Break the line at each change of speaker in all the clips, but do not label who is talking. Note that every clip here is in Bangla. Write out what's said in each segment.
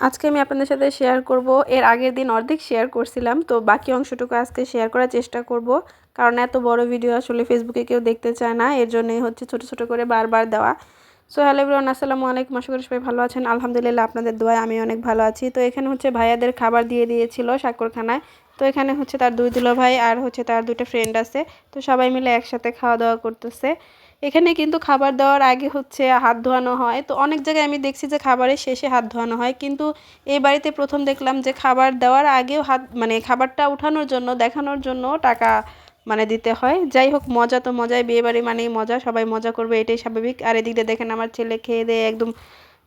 আজকে আমি আপনাদের সাথে শেয়ার করব। এর আগের দিন অর্ধেক শেয়ার করছিলাম, তো বাকি অংশটুকু আজকে শেয়ার করার চেষ্টা করব। কারণ এত বড় ভিডিও আসলে ফেসবুকে কেউ দেখতে চায় না, এর জন্যই হচ্ছে ছোট ছোট করে বারবার দেওয়া। সো হ্যালো এভরিওয়ান আসসালামু আলাইকুম। আশা করি সবাই ভালো আছেন। আলহামদুলিল্লাহ, আপনাদের দোয়ায় আমি অনেক ভালো আছি। তো এখানে হচ্ছে ভাইয়াদের খাবার দিয়ে দিয়েছিল সাক্ষরখানায় তো এখানে হচ্ছে তার দুই দিলো ভাই আর হচ্ছে তার দুটো ফ্রেন্ড আছে। তো সবাই মিলে একসাথে খাওয়া দাওয়া করতেছে। এখানে কিন্তু খাবার দেওয়ার আগে হচ্ছে হাত ধোয়ানো হয়। তো অনেক জায়গায় আমি দেখছি যে খাবারের শেষে হাত ধোয়ানো হয়। কিন্তু এই বাড়িতে প্রথম দেখলাম যে খাবার দেওয়ার আগেও হাত মানে খাবারটা উঠানোর জন্য, দেখানোর জন্য টাকা মানে দিতে হয়। যাই হোক, মজা তো মজাই, বিয়ে বাড়ি মানেই মজা, সবাই মজা করবে, এটাই স্বাভাবিক। আর এদিক দিয়ে দেখেন আমার ছেলে খেয়ে দিয়ে একদম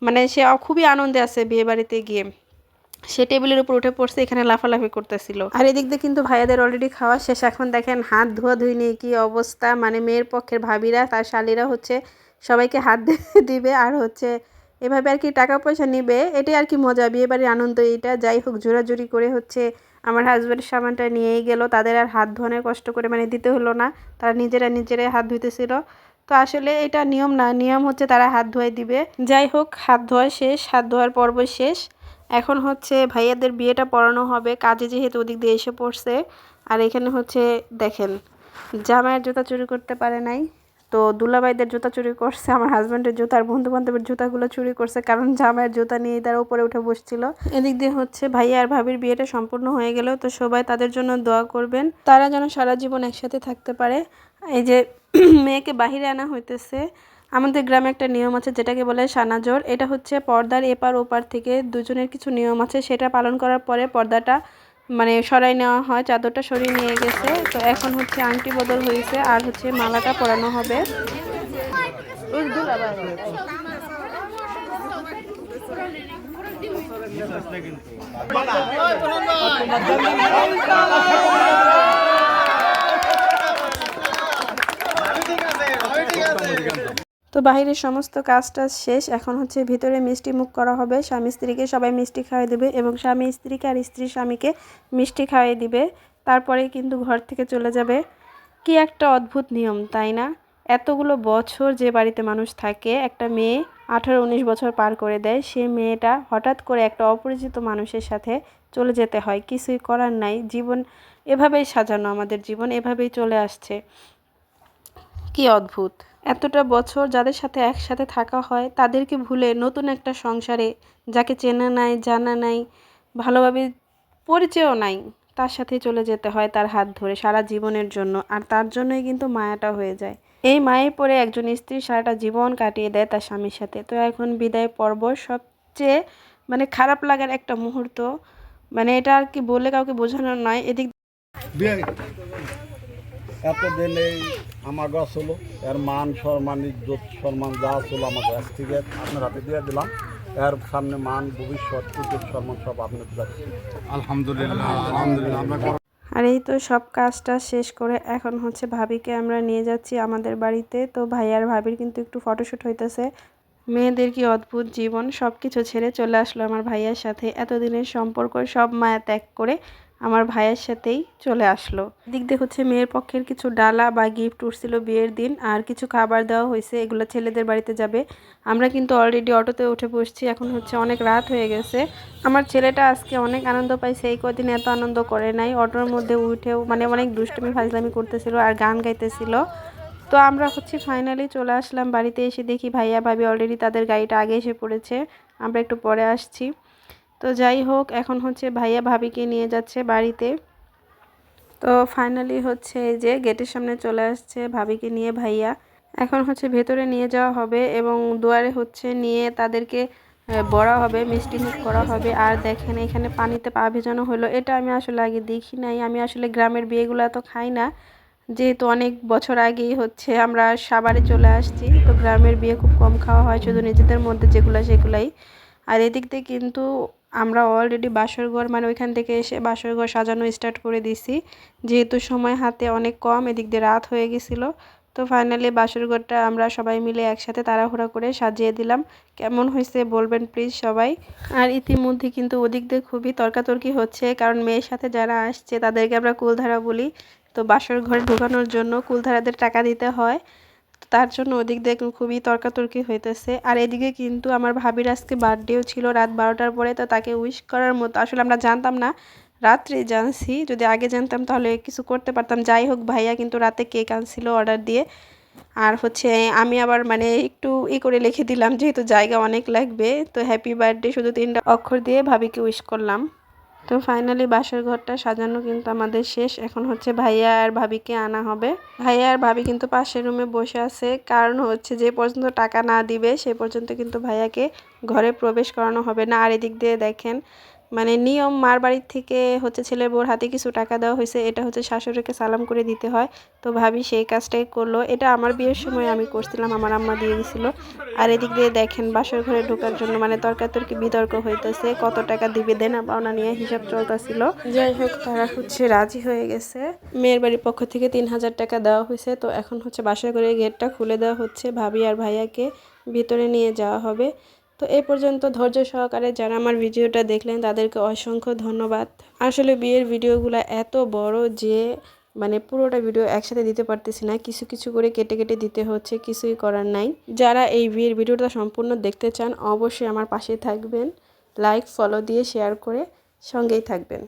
মানে সে খুবই আনন্দে আছে বিয়ে বাড়িতে গিয়ে। সে টেবিলের উপর উঠে পড়ছে, এখানে লাফালাফি করতেছিল। আর এদিক দিয়ে কিন্তু ভাইয়াদের অলরেডি খাওয়া শেষ। এখন দেখেন হাত ধোয়া ধুই নিয়ে কি অবস্থা? মানে মেয়ের পক্ষের ভাবিরা, তার শালিরা হচ্ছে সবাইকে হাত দিবে আর হচ্ছে এভাবে আর কি টাকা পয়সা নিবে, এটাই আর কি মজা, বিয়ে বাড়ির আনন্দ এইটা। যাই হোক, জোরাজুরি করে হচ্ছে আমার হাজব্যান্ডের সামানটা নিয়েই গেল। তাদের আর হাত ধোয়ানোর কষ্ট করে মানে দিতে হলো না। তারা নিজেরা নিজেরাই হাত ধুইতেছিল। তো আসলে এটা নিয়ম না, নিয়ম হচ্ছে তারা হাত ধোয়াই দিবে। যাই হোক, হাত ধোয়া শেষ, হাত ধোয়ার পর্ব শেষ। এখন হচ্ছে ভাইয়াদের বিয়েটা পড়ানো হবে, কাজে যেহেতু ওদিক দিয়ে এসে পড়ছে। আর এখানে হচ্ছে দেখেন, জামাইয়ের জুতা চুরি করতে পারে নাই। তো দুলাভাইদের জুতা চুরি করছে, আমার হাজব্যান্ডের জুতা আর বন্ধু বান্ধবের জুতাগুলো চুরি করছে, কারণ জামাইয়ের জুতা নিয়ে তারা উপরে উঠে বসছিল। এদিক দিয়ে হচ্ছে ভাইয়া আর ভাবির বিয়েটা সম্পূর্ণ হয়ে গেল, তো সবাই তাদের জন্য দোয়া করবেন। তারা যেন সারা জীবন একসাথে থাকতে পারে। এই যে মেয়েকে বাহিরে আনা হইতেছে আমাদের গ্রামে একটা নিয়ম আছে যেটাকে বলে সানাজোর। এটা হচ্ছে পর্দার এপার ওপার থেকে দুজনের কিছু নিয়ম আছে। সেটা পালন করার পরে পর্দাটা মানে সরাই নেওয়া হয়, চাদরটা সরিয়ে নিয়ে গেছে। তো এখন হচ্ছে আংটি বদল হয়েছে আর হচ্ছে মালাটা পরানো হবে। তো বাহিরের সমস্ত কাজটা শেষ। এখন হচ্ছে ভিতরে মিষ্টি মুখ করা হবে। স্বামী স্ত্রীকে সবাই মিষ্টি খাওয়াই দেবে এবং স্বামী স্ত্রীকে আর স্ত্রী স্বামীকে মিষ্টি খাওয়াই দিবে। তারপরে কিন্তু ঘর থেকে চলে যাবে। কি একটা অদ্ভুত নিয়ম, তাই না? এতগুলো বছর যে বাড়িতে মানুষ থাকে, একটা মেয়ে আঠারো উনিশ বছর পার করে দেয়। সে মেয়েটা হঠাৎ করে একটা অপরিচিত মানুষের সাথে চলে যেতে হয়। কিছুই করার নাই। জীবন এভাবেই সাজানো আমাদের জীবন, এভাবেই চলে আসছে। কি অদ্ভুত! এতটা বছর যাদের সাথে একসাথে থাকা হয়, তাদেরকে ভুলে নতুন একটা সংসারে যাকে চেনা নাই, জানা নাই, ভালোভাবে পরিচয়ও নাই, তার সাথে চলে যেতে হয় তার হাত ধরে সারা জীবনের জন্য। আর তার জন্যই কিন্তু মায়াটা হয়ে যায়। এই মায়ে পরে একজন স্ত্রী সারাটা জীবন কাটিয়ে দেয় তার স্বামীর সাথে। তো এখন বিদায় পর্ব সবচেয়ে মানে খারাপ লাগার একটা মুহূর্ত। মানে এটা আর কি বলে কাউকে বোঝানোর নয়, এদিক
এতদিন এই আমার গাছ হলো এর মান সম্মান ইজ্জত সম্মান যা ছিল আমার গাছ থেকে আপনার হাতে দিয়ে দিলাম। এর সামনে মান ভবিষ্যৎ ইজ্জত সম্মান সব আপনার যাচ্ছে
আলহামদুলিল্লাহ আলহামদুলিল্লাহ আমরা
আর এই তো সব কাজটা শেষ করে এখন হচ্ছে ভাবিকে আমরা নিয়ে যাচ্ছি আমাদের বাড়িতে। তো ভাই আর ভাবির কিন্তু একটু ফটোশ্যুট হইতেছে। মেয়েদের কি অদ্ভুত জীবন? সব কিছু ছেড়ে চলে আসলো আমার ভাইয়ার সাথে। এতদিনের সম্পর্ক সব মায়া ত্যাগ করে আমার ভাইয়ের সাথেই চলে আসলো। দিক দিয়ে হচ্ছে মেয়ের পক্ষের কিছু ডালা বা গিফট উঠছিল বিয়ের দিন, আর কিছু খাবার দেওয়া হয়েছে, এগুলো ছেলেদের বাড়িতে যাবে। আমরা কিন্তু অলরেডি অটোতে উঠে বসছি, এখন হচ্ছে অনেক রাত হয়ে গেছে। আমার ছেলেটা আজকে অনেক আনন্দ পাইছে, এই কদিন এত আনন্দ করে নাই। অটোর মধ্যে উঠেও মানে অনেক দুষ্টমি, ফাজলামি করতেছিল আর গান গাইতেছিল। তো আমরা হচ্ছে ফাইনালি চলে আসলাম বাড়িতে এসে দেখি ভাইয়া, ভাবি অলরেডি তাদের গাড়িটা আগে এসে পড়েছে। আমরা একটু পরে আসছি। তো যাই হোক, এখন হচ্ছে ভাইয়া ভাবিকে নিয়ে যাচ্ছে বাড়িতে। তো ফাইনালি হচ্ছে এই যে গেটের সামনে চলে আসছে ভাবিকে নিয়ে ভাইয়া। এখন হচ্ছে ভেতরে নিয়ে যাওয়া হবে এবং দুয়ারে হচ্ছে নিয়ে তাদেরকে বড়া হবে, মিষ্টি মুখ করা হবে। আর দেখেন এখানে পানিতে পা ভেজানো হলো। এটা আমি আসলে আগে দেখি নাই। আমি আসলে গ্রামের বিয়েগুলো এত খাই না। যেহেতু অনেক বছর আগেই হচ্ছে আমরা সাবারে চলে আসছি, তো গ্রামের বিয়ে খুব কম খাওয়া হয় শুধু নিজেদের মধ্যে যেগুলো সেগুলাই। আর এদিক দিয়ে কিন্তু আমরা অলরেডি বাসর ঘর মানে ওইখান থেকে এসে বাসর ঘর সাজানো স্টার্ট করে দিছি যেহেতু সময় হাতে অনেক কম, এদিক দিয়ে রাত হয়ে গেছিল। তো ফাইনালি বাসর ঘরটা আমরা সবাই মিলে একসাথে তাড়াহুড়া করে সাজিয়ে দিলাম। কেমন হয়েছে বলবেন প্লিজ সবাই? আর ইতিমধ্যে কিন্তু ওদিক দিয়ে খুবই তর্কাতর্কি হচ্ছে, কারণ মেয়ের সাথে যারা আসছে তাদেরকে আমরা কুলধারা বলি। তো বাসর ঘরে ঢোকানোর জন্য কুলধারাদের টাকা দিতে হয়। তার জন্য ওদিক দিয়ে খুবই তর্কাতর্কি হইতেছে। আর এদিকে কিন্তু আমার ভাবির আজকে বার্থডেও ছিল রাত বারোটার পরে, তো তাকে উইশ করার মতো আসলে আমরা জানতাম না। রাত্রে জানছি, যদি আগে জানতাম তাহলে কিছু করতে পারতাম। যাই হোক, ভাইয়া কিন্তু রাতে কেক আনছিল অর্ডার দিয়ে। আর হচ্ছে আমি আবার মানে একটু ই করে লিখে দিলাম, যেহেতু জায়গা অনেক লাগবে, তো হ্যাপি বার্থডে শুধু তিনটা অক্ষর দিয়ে ভাবিকে উইশ করলাম। তো ফাইনালি বাসর ঘরটা সাজানো কিন্তু আমাদের শেষ। এখন হচ্ছে ভাইয়া আর ভাবিকে আনা হবে। ভাইয়া আর ভাবি কিন্তু পাশের রুমে বসে আছে। কারণ হচ্ছে যে পর্যন্ত টাকা না দিবে, সে পর্যন্ত কিন্তু ভাইয়াকে ঘরে প্রবেশ করানো হবে না। আর এদিক দিয়ে দেখেন মানে নিয়ম, মার বাড়ির থেকে হচ্ছে ছেলের বউর হাতে কিছু টাকা দেওয়া হয়েছে, এটা হচ্ছে শাশুড়িকে সালাম করে দিতে হয়। তো ভাবি সেই কাজটাই করল। এটা আমার বিয়ের সময় আমি করছিলাম, আমার আম্মা দিয়ে গেছিল আর এদিক দিয়ে দেখেন, বাসর ঘরে ঢোকার জন্য মানে তর্কাতর্কি, বিতর্ক হইতেছে, কত টাকা দিবে, দেনা পাওনা নিয়ে হিসাব চলতেছিল। যাই হোক, তারা হচ্ছে রাজি হয়ে গেছে। মেয়ের বাড়ির পক্ষ থেকে তিন হাজার টাকা দেওয়া হয়েছে। তো এখন হচ্ছে বাসর ঘরে গেটটা খুলে দেওয়া হচ্ছে। ভাবি আর ভাইয়াকে ভিতরে নিয়ে যাওয়া হবে। তো এ পর্যন্ত ধৈর্য সহকারে যারা আমার ভিডিওটা দেখলেন, তাদেরকে অসংখ্য ধন্যবাদ। আসলে বিয়ের ভিডিওগুলো এত বড় যে মানে পুরোটা ভিডিও একসাথে দিতে পারতেছি না। কিছু কিছু করে কেটে কেটে দিতে হচ্ছে, কিছুই করার নাই। যারা এই বিয়ের ভিডিওটা সম্পূর্ণ দেখতে চান, অবশ্যই আমার পাশে থাকবেন। লাইক, ফলো দিয়ে শেয়ার করে সঙ্গেই থাকবেন।